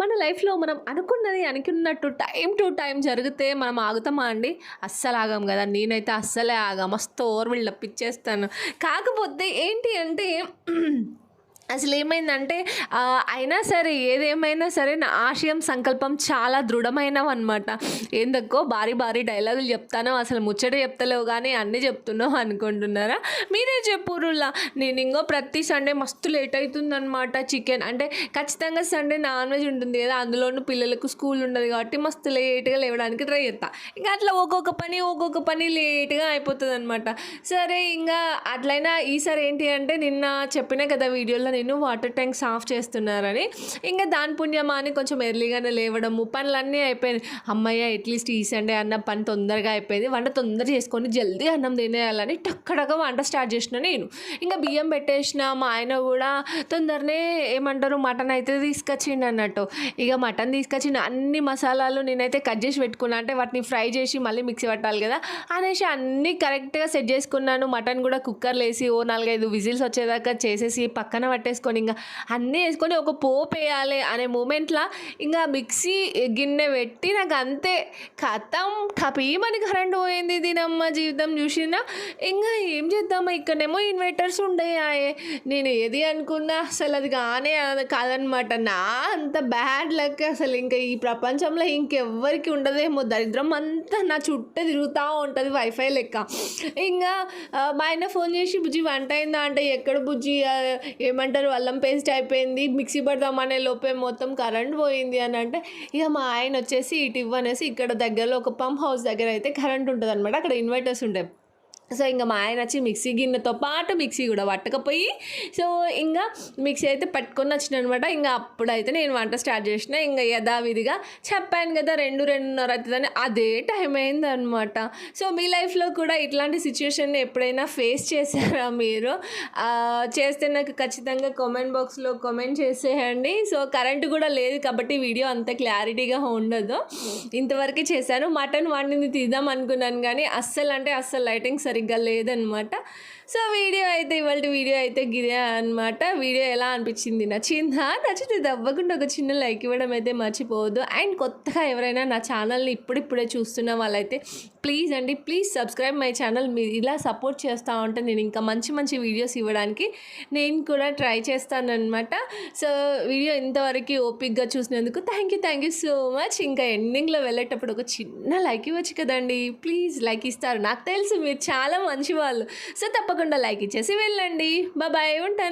మన లైఫ్లో మనం అనుకున్నది అనుకున్నట్టు టైం టు టైం జరిగితే మనం ఆగుతామా అండి? అస్సలు ఆగం కదా. నేనైతే అస్సలే ఆగా. మస్తు ఓర్విళ్ళు పిచ్చేస్తాను. కాకపోతే ఏంటి అంటే అసలు ఏమైందంటే అయినా సరే ఏదేమైనా సరే నా ఆశయం సంకల్పం చాలా దృఢమైనవి అనమాట ఏందక్కో భారీ భారీ డైలాగులు చెప్తాను అసలు ముచ్చట చెప్తలేవు కానీ అన్నీ చెప్తున్నావు అనుకుంటున్నారా? మీరే చెప్పురులా నేను ఇంకో ప్రతి సండే మస్తు లేట్ అవుతుందనమాట చికెన్. అంటే ఖచ్చితంగా సండే నాన్ వెజ్ ఉంటుంది కదా అందులోనూ పిల్లలకు స్కూల్ ఉండదు కాబట్టి మస్తు లేట్గా లేవడానికి ట్రై చేస్తా ఇంకా అట్లా ఒక్కొక్క పని ఒక్కొక్క పని లేట్గా అయిపోతుంది అనమాట సరే ఇంకా అట్లయినా ఈసారి ఏంటి అంటే నిన్న చెప్పిన కదా వీడియోలో నేను వాటర్ ట్యాంక్ సాఫ్ చేస్తున్నారని. ఇంకా దాని పుణ్యమా అని కొంచెం ఎర్లీగానే లేవడము పనులన్నీ అయిపోయినాయి. అమ్మయ్య అట్లీస్ట్ ఈ సండే అన్న పని తొందరగా అయిపోయింది. వంట తొందర చేసుకొని జల్దీ అన్నం తినేయాలని టక్కడగా వంట స్టార్ట్ చేసిన నేను. ఇంకా బియ్యం పెట్టేసిన మా ఆయన కూడా తొందరనే ఏమంటారు మటన్ అయితే తీసుకొచ్చిండు అన్నట్టు. ఇక మటన్ తీసుకొచ్చిన అన్ని మసాలాలు నేనైతే కట్ చేసి పెట్టుకున్నా. అంటే వాటిని ఫ్రై చేసి మళ్ళీ మిక్సీ పట్టాలి కదా. అనేసి అన్నీ కరెక్ట్గా సెట్ చేసుకున్నాను. మటన్ కూడా కుక్కర్లో వేసి ఓ నాలుగైదు విజిల్స్ వచ్చేదాకా చేసేసి పక్కన పట్టి పట్టేసుకొని ఇంకా అన్నీ వేసుకొని ఒక పోపు వేయాలి అనే మూమెంట్లో ఇంకా మిక్సీ గిన్నె పెట్టి నాకు అంతే. కథం టపీమని కరెంట్ పోయింది దీనమ్మ జీవితం చూసినా. ఇంకా ఏం చేద్దామా? ఇక్కడేమో ఇన్వర్టర్స్ ఉండేయాయే. నేను ఏది అనుకున్నా అసలు అది కానే కాదనమాట. నా అంత బ్యాడ్ లక్ అసలు ఇంకా ఈ ప్రపంచంలో ఇంకెవ్వరికి ఉండదేమో. దరిద్రం అంతా నా చుట్టూ తిరుగుతూ ఉంటుంది వైఫై లెక్క. ఇంకా మా ఆయన ఫోన్ చేసి బుజ్జి వంట అయిందా? అంటే ఎక్కడ బుజ్జి? ఏమంటారు ఏమంటారు అల్లం పేస్ట్ అయిపోయింది. మిక్సీ పడదామనే లోపే మొత్తం కరెంట్ పోయింది అని అంటే ఇక మా ఆయన వచ్చేసి ఇటు ఇవ్వనేసి ఇక్కడ దగ్గరలో ఒక పంప్ హౌస్ దగ్గర అయితే కరెంట్ ఉంటుంది అనమాట అక్కడ ఇన్వర్టర్స్ ఉంటాయి సో ఇంకా మా ఆయన వచ్చి మిక్సీ గిన్నెతో పాటు మిక్సీ కూడా పట్టకపోయి సో ఇంకా మిక్సీ అయితే పట్టుకొని వచ్చిన అనమాట ఇంకా అప్పుడైతే నేను వంట స్టార్ట్ చేసిన. ఇంకా యథావిధిగా చెప్పాను కదా రెండు రెండున్నర అవుతుందని. అదే టైం అయింది అనమాట సో మీ లైఫ్లో కూడా ఇట్లాంటి సిచ్యువేషన్ ఎప్పుడైనా ఫేస్ చేశారా మీరు? చేస్తే నాకు ఖచ్చితంగా కామెంట్ బాక్స్లో కామెంట్ చేసేయండి. సో కరెంటు కూడా లేదు కాబట్టి వీడియో అంత క్లారిటీగా ఉండదు. ఇంతవరకే చేశాను. మటన్ వండింది తీద్దాం అనుకున్నాను కానీ అస్సలు అంటే అస్సలు లైటింగ్ సరిగ్గా లేదనమాట. సో వీడియో అయితే ఇవాళ వీడియో అయితే గిదే అనమాట వీడియో ఎలా అనిపించింది? నచ్చిందా? నచ్చితే తప్పకుండా ఒక చిన్న లైక్ ఇవ్వడం అయితే మర్చిపోవద్దు. అండ్ కొత్తగా ఎవరైనా నా ఛానల్ని ఇప్పుడిప్పుడే చూస్తున్న వాళ్ళైతే ప్లీజ్ అండి ప్లీజ్ సబ్స్క్రైబ్ మై ఛానల్. మీరు ఇలా సపోర్ట్ చేస్తూ ఉంటే నేను ఇంకా మంచి మంచి వీడియోస్ ఇవ్వడానికి నేను కూడా ట్రై చేస్తానమాట సో వీడియో ఇంతవరకు ఓపిక్గా చూసినందుకు thank you thank you so much. ఇంకా ఎండింగ్లో వెళ్ళేటప్పుడు ఒక చిన్న లైక్ ఇవ్వచ్చు కదండి. ప్లీజ్ లైక్ ఇస్తారు. నాకు తెలుసు మీరు చాలా మంచి వాళ్ళు సో తప్ప తప్పకుండా లైక్ ఇచ్చేసి వెళ్ళండి. బాబాయ్ ఉంటాను.